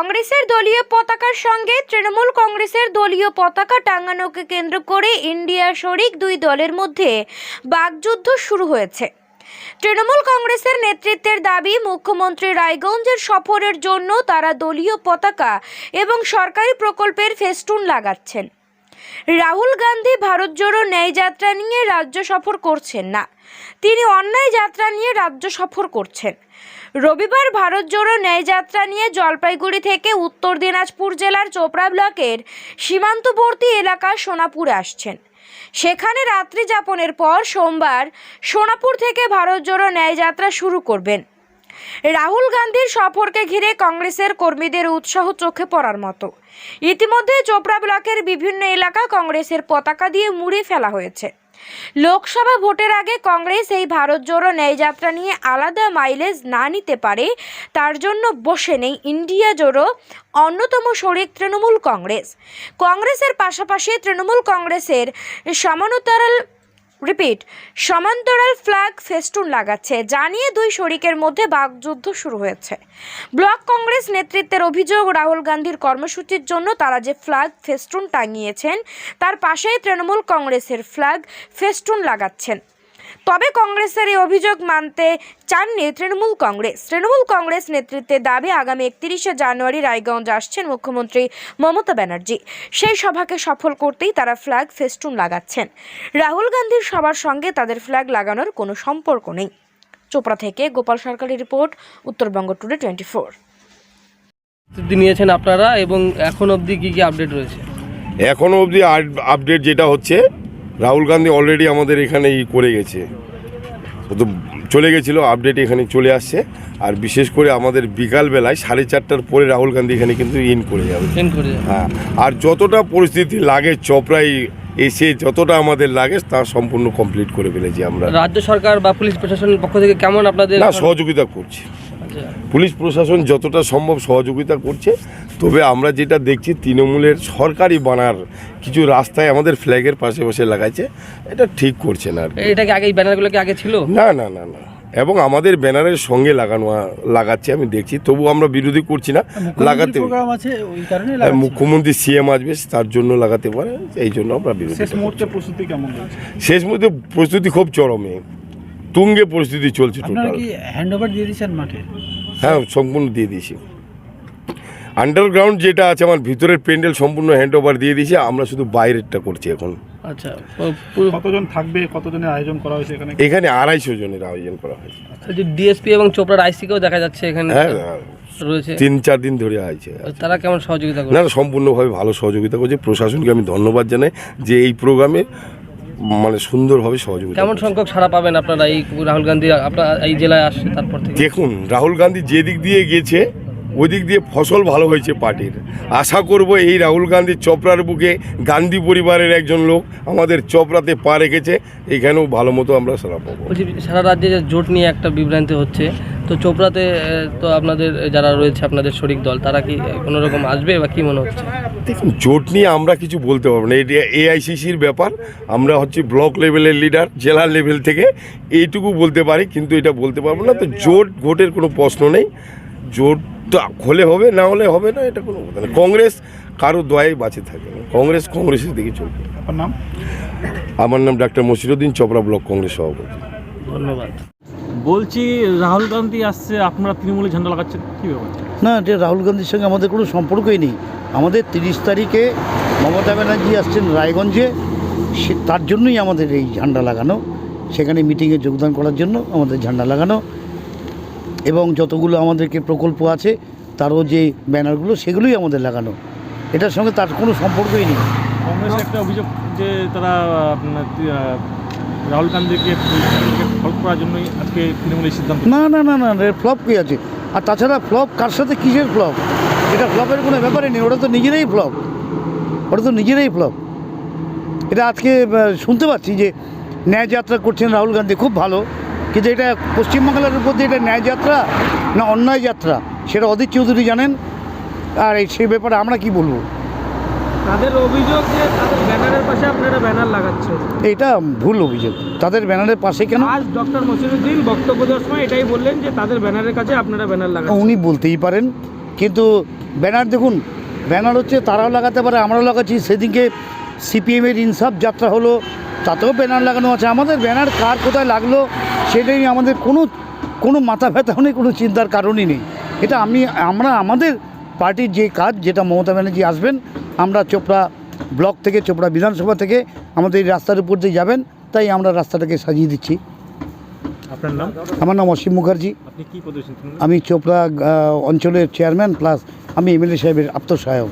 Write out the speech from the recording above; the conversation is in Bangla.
কংগ্রেসের দলীয় পতাকার সঙ্গে তৃণমূল কংগ্রেসের দলীয় পতাকা টাঙানোকে কেন্দ্র করে ইন্ডিয়া শরিক দুই দলের মধ্যে বাগযুদ্ধ শুরু হয়েছে। তৃণমূল কংগ্রেসের নেতৃত্বের দাবি, মুখ্যমন্ত্রী রায়গঞ্জের সফরের জন্য তারা দলীয় পতাকা এবং সরকারি প্রকল্পের ফেস্টুন লাগাচ্ছেন। রাহুল গান্ধী ভারত জোড়ো ন্যায় যাত্রা নিয়ে রাজ্য সফর করছেন না। তিনি অন্যায় যাত্রা নিয়ে রাজ্য সফর করছেন। রবিবার ভারত জোড়ো ন্যায় যাত্রা নিয়ে জলপাইগুড়ি থেকে উত্তর দিনাজপুর জেলার চোপড়া ব্লকের সীমান্তবর্তী এলাকা সোনাপুর আসছেন। সেখানে রাত্রি যাপনের পর সোমবার সোনাপুর থেকে ভারত জোড়ো ন্যায় যাত্রা শুরু করবেন। রাহুল গান্ধীর সফরকে ঘিরে কংগ্রেসের কর্মীদের উৎসাহ চোখে পড়ার মতো। ইতিমধ্যে চোপড়া ব্লকের বিভিন্ন এলাকা কংগ্রেসের পতাকা দিয়ে মুড়ে ফেলা হয়েছে। লোকসভা ভোটের আগে কংগ্রেস এই ভারত জোড়ো ন্যায়যাত্রা নিয়ে আলাদা মাইলেজ না নিতে পারে, তার জন্য বসে নেই ইন্ডিয়া জোড়ো অন্যতম শরিক তৃণমূল কংগ্রেস। কংগ্রেসের পাশাপাশি তৃণমূল কংগ্রেসের সমান্তরাল রিপিট সমান্তরাল ফ্ল্যাগ ফেস্টুন লাগাচ্ছে, জানিয়ে দুই শরিকের মধ্যে বাগযুদ্ধ শুরু হয়েছে। ব্লক কংগ্রেস নেতৃত্বের অভিযোগ, রাহুল গান্ধীর কর্মসূচির জন্য তারা যে ফ্ল্যাগ ফেস্টুন টাঙিয়েছেন, তার পাশেই তৃণমূল কংগ্রেসের ফ্ল্যাগ ফেস্টুন লাগাচ্ছেন। তবে কংগ্রেসের এই অভিযোগ মানতে চাননি তৃণমূল কংগ্রেস। তৃণমূল কংগ্রেস নেতৃত্বে দাবি আগামী একত্রিশে জানুয়ারি রায়গঞ্জ আসছেন মুখ্যমন্ত্রী মমতা ব্যানার্জি। সেই সভাকে সফল করতেই তারা ফ্ল্যাগ ফেস্টুন লাগাচ্ছেন। রাহুল গান্ধীর সবার সঙ্গে তাদের ফ্ল্যাগ লাগানোর কোনো সম্পর্ক নেই। চোপড়া থেকে গোপাল সরকারি report Uttarbanga today twenty four. নিয়েছেন আপনারা এবং এখন অবধি কি কি আপডেট রয়েছে? এখনও অবধি আপডেট যেটা হচ্ছে রাহুল গান্ধী অলরেডি আমাদের এখানে ই করে গেছে। ও তো চলে গেছিল আপডেট এখানে চলে আসছে। আর বিশেষ করে আমাদের বিকালবেলায় সাড়ে চারটার পরে রাহুল গান্ধী এখানে কিন্তু ইন করে যাবে। হ্যাঁ আর যতটা পরিস্থিতি লাগে চপড়াই এসে যতটা আমাদের লাগে তা সম্পূর্ণ কমপ্লিট করে ফেলেছি আমরা। রাজ্য সরকার বা পুলিশ প্রশাসনের পক্ষ থেকে কেমন আপনাদের না সহযোগিতা করছি। পুলিশ প্রশাসন যতটা সম্ভব সহযোগিতা করছে তবে আমরা যেটা দেখছি তৃণমূলের সরকারি বানার কিছু রাস্তায় আমাদের ফ্ল্যাগের পাশে পাশে লাগাইছে এটা ঠিক করছে না আর এটা কি আগে এই ব্যানারগুলো কি আগে ছিল? না না না না। এবং আমাদের ব্যানারের সঙ্গে লাগানো লাগাচ্ছে আমি দেখছি। তবু আমরা বিরোধী করছি না লাগাতে প্রোগ্রাম আছে ওই কারণে আর মুখ্যমন্ত্রী সিএম আসবে তার জন্য লাগাতে পারে এই জন্য আমরা বিরোধী শেষ মুহূর্তে প্রস্তুতি কেমন শেষ মধ্যে প্রস্তুতি খুব চরমে। তুঙ্গে পরিস্থিতি চলছে আপনারা টোটাল কি হ্যান্ড ওভার দিয়ে দিয়েছেন মাঠে? হ্যাঁ সম্পূর্ণ দিয়ে দিয়েছি। আন্ডারগ্রাউন্ড যেটা আছে আমার ভিতরের প্যান্ডেল সম্পূর্ণ হ্যান্ড ওভার দিয়ে দিয়েছি আমরা শুধু বাইরেরটা করছি এখন। আচ্ছা কতজন থাকবে কতজনের আয়োজন করা হয়েছে এখানে? এখানে আড়াইশো জনের আয়োজন করা হয়েছে। যে ডিএসপি এবং চোপড়ার আইসিকেও দেখা যাচ্ছে এখানে হ্যাঁ রয়েছে। তিন চার দিন ধরে আছে তারা কেমন সহযোগিতা না, সম্পূর্ণভাবে ভালো সহযোগিতা করছে। প্রশাসনকে আমি ধন্যবাদ জানাই যে এই প্রোগ্রামে মানে সুন্দরভাবে সহযোগিতা কেমন সংখ্যক সাড়া পাবেন আপনারা এই রাহুল গান্ধী আপনার এই জেলায় আসছে তারপর থেকে? দেখুন রাহুল গান্ধী যে দিক দিয়ে গেছে ওই দিক দিয়ে ফসল ভালো হয়েছে পার্টির। আশা করব এই রাহুল গান্ধী চপড়ার বুকে গান্ধী পরিবারের একজন লোক আমাদের চপড়াতে পা রেখেছে এখানেও ভালো মতো আমরা সারা পাবো। সারা রাজ্যে যে জোট নিয়ে একটা বিভ্রান্তি হচ্ছে তো চোপড়াতে তো আপনাদের যারা রয়েছে আপনাদের শরিক দল তারা কি কোনো রকম আসবে বা কি মনে হচ্ছে? দেখুন জোট নিয়ে আমরা কিছু বলতে পারব না। এটা এআইসিসির ব্যাপার আমরা হচ্ছে ব্লক লেভেলের লিডার জেলা লেভেল থেকে এইটুকু বলতে পারি কিন্তু এটা বলতে পারব না। তো জোট ভোটের কোনো প্রশ্ন নেই। জোট তো হলে হবে না হলে হবে না এটা কোনো কথা না। কংগ্রেস কারও দয়াই বাঁচে থাকে না। কংগ্রেস কংগ্রেসের দিকে চলবে। আপনার নাম? আমার নাম ডাক্তার মসিরুদ্দিন চোপড়া ব্লক কংগ্রেস সভাপতি। ধন্যবাদ। বলছি রাহুল গান্ধী আসছে আপনারা তৃণমূলে ঝান্ডা লাগাচ্ছেন কি ব্যাপার? না এটা রাহুল গান্ধীর সঙ্গে আমাদের কোনো সম্পর্কই নেই। আমাদের তিরিশ তারিখে মমতা ব্যানার্জি আসছেন রায়গঞ্জে সে তার জন্যই আমাদের এই ঝান্ডা লাগানো। সেখানে মিটিংয়ে যোগদান করার জন্য আমাদের ঝান্ডা লাগানো। এবং যতগুলো আমাদেরকে প্রকল্প আছে তারও যে ব্যানারগুলো সেগুলোই আমাদের লাগানো। এটার সঙ্গে তার কোনো সম্পর্কই নেই। কংগ্রেস একটা অভিযোগ যে তারা রাহুল গান্ধীকে ফল করার জন্যই আজকে তৃণমূলের সিদ্ধান্ত না না না না ফ্লপ কী আছে? আর তাছাড়া ফ্লপ কার সাথে কিসের ফ্লপ? এটা ফ্লপের কোনো ব্যাপারই নেই ওটা তো নিজেরাই ফ্লপ। ওটা তো নিজেরাই ফ্লপ। এটা আজকে শুনতে পাচ্ছি যে ন্যায় যাত্রা করছেন রাহুল গান্ধী খুব ভালো। কিন্তু এটা পশ্চিমবাংলার উপর দিয়ে এটা ন্যায় যাত্রা না অন্যায় যাত্রা? সেটা অদিত চৌধুরী জানেন। আর এই সেই ব্যাপারে আমরা কি বলব? তাদের অভিযোগ যে তাদের ব্যানারের পাশে আপনারা ব্যানার লাগাচ্ছেন। এটা ভুল অভিযোগ। তাদের ব্যানারের পাশে কেন? আজ ডক্টর মসিরুদ্দিন বক্তব্য দেওয়ার সময় এটাই বললেন যে তাদের ব্যানারের কাছে আপনারা ব্যানার লাগাচ্ছেন। উনি বলতেই পারেন। কিন্তু ব্যানার দেখুন ব্যানার হচ্ছে তারাও লাগাতে পারে আমরাও লাগাচ্ছি। সেদিনকে সিপিএমের ইনসাফ যাত্রা হলো তাতেও ব্যানার লাগানো আছে। আমাদের ব্যানার কার কোথায় লাগল? সেটা নিয়ে আমাদের কোনো কোনো মাথা ব্যথাও নেই কোনো চিন্তার কারণই নেই। এটা আমি আমরা আমাদের পার্টির যে কাজ যেটা মমতা ব্যানার্জি আসবেন আমরা চোপড়া ব্লক থেকে চোপড়া বিধানসভা থেকে আমাদের এই রাস্তার উপর দিয়ে যাবেন তাই আমরা রাস্তাটাকে সাজিয়ে দিচ্ছি। আপনার নাম? আমার নাম অসীম মুখার্জি। আপনি কি আমি চোপড়া অঞ্চলের চেয়ারম্যান প্লাস আমি এমএলএ সাহেবের আত্মসহায়ক।